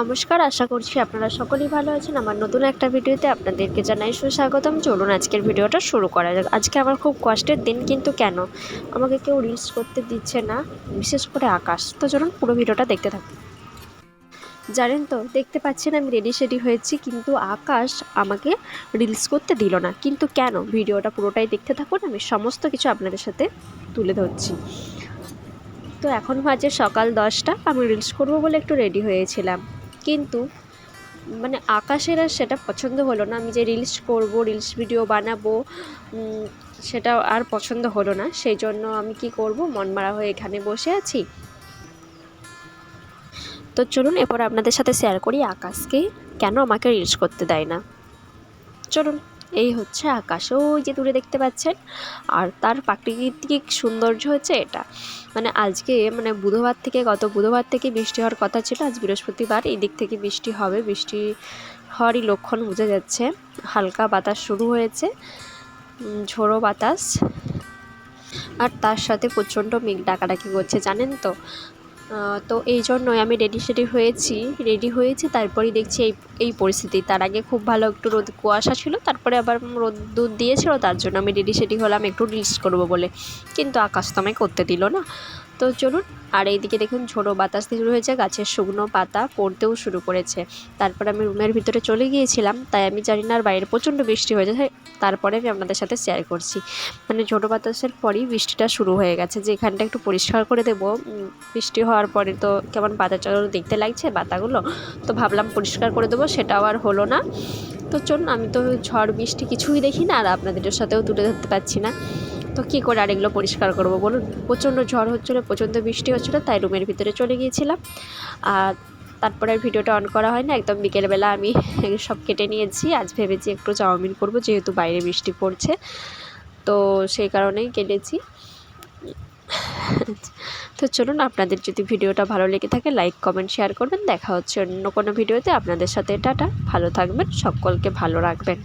নমস্কার, আশা করছি আপনারা সকলেই ভালো আছেন। আমার নতুন একটা ভিডিওতে আপনাদেরকে জানাই সুস্বাগতম। চলুন আজকের ভিডিওটা শুরু করা যাক। আজকে আমার খুব কষ্টের দিন, কিন্তু কেন? আমাকে কেউ রিলস করতে দিচ্ছে না, বিশেষ করে আকাশ। তো চলুন পুরো ভিডিওটা দেখতে থাকুন। জানেন তো, দেখতে পাচ্ছেন আমি রেডি সেডি হয়েছি, কিন্তু আকাশ আমাকে রিলস করতে দিল না। কিন্তু কেন? ভিডিওটা পুরোটাই দেখতে থাকুন, আমি সমস্ত কিছু আপনাদের সাথে তুলে ধরছি। তো এখন বাজে সকাল দশটা, আমি রিলস করব বলে একটু রেডি হয়েছিলাম। কিন্তু মানে আকাশের আর সেটা পছন্দ হলো না। আমি যে রিলস করব রিলস ভিডিও বানাবো সেটা আর পছন্দ হলো না। সেই জন্য আমি কি করব? মন মারা হয়ে এখানে বসে আছি। তো চলুন, এরপর আপনাদের সাথে শেয়ার করি আকাশকে। কেন আমাকে রিলস করতে দেয় না? চলুন। এই হচ্ছে আকাশ। ওই যে দূরে দেখতে পাচ্ছেন। আর তার প্রাকৃতিক সৌন্দর্য হচ্ছে এটা। মানে আজকে মানে বুধবার থেকে, গত বুধবার থেকে বৃষ্টি হওয়ার কথা ছিল। আজ বৃহস্পতিবার এই দিক থেকে বৃষ্টি হবে। বৃষ্টি হওয়ারই লক্ষণ বোঝা যাচ্ছে। হালকা বাতাস শুরু হয়েছে। ঝোড়ো বাতাস। আর তার সাথে প্রচণ্ড মেঘ ডাকাডাকি করছে। জানেন তো? তো এই জন্যই আমি রেডি সেডি হয়েছি। রেডি হয়েছি, তারপরেই দেখছি এই এই পরিস্থিতি। তার আগে খুব ভালো একটু রোদ, কুয়াশা ছিল, তারপরে আবার রোদ দুধ দিয়েছিল, তার জন্য আমি রেডি সেডি হলাম একটু রিলস করব বলে। কিন্তু আকাশ তো আমায় করতে দিল না। তো চলুন, আর এইদিকে দেখুন, ঝোড়ো বাতাস দিয়ে শুরু হয়েছে গাছের শুকনো পাতা পড়তেও শুরু করেছে। তারপর আমি রুমের ভিতরে চলে গিয়েছিলাম, তাই আমি জানি না আর বাইরে প্রচণ্ড বৃষ্টি হয়েছে তারপরে আমি আপনাদের সাথে শেয়ার করছি। মানে ঝোড়ো বাতাসের পরই বৃষ্টিটা শুরু হয়ে গেছে, যে এখানটা একটু পরিষ্কার করে দেবো। বৃষ্টি হওয়ার পরে তো কেমন পাতা চাদর দেখতে লাগছে, পাতাগুলো, তো ভাবলাম পরিষ্কার করে দেবো, সেটাও আর হলো না। তো চলুন, আমি তো ঝড়, বৃষ্টি কিছুই দেখি না, আর আপনাদের সাথেও তুলে ধরতে পারছি না। তো কী করে আর এগুলো পরিষ্কার করব বলুন? প্রচণ্ড ঝড় হচ্ছিল, প্রচণ্ড বৃষ্টি হচ্ছিল, তাই রুমের ভিতরে চলে গিয়েছিলাম। আর তারপরে ভিডিওটা অন করা হয় না, একদম বিকেলবেলা আমি সব কেটে নিয়েছি। আজ ভেবেছি একটু চাউমিন করব, যেহেতু বাইরে বৃষ্টি পড়ছে, তো সেই কারণেই কেটেছি। তো চলুন, আপনাদের যদি ভিডিওটা ভালো লেগে থাকে, লাইক, কমেন্ট, শেয়ার করবেন। দেখা হচ্ছে অন্য কোনো ভিডিওতে। আপনাদের সাথে টাটা, ভালো থাকবেন, সকলকে ভালো রাখবেন।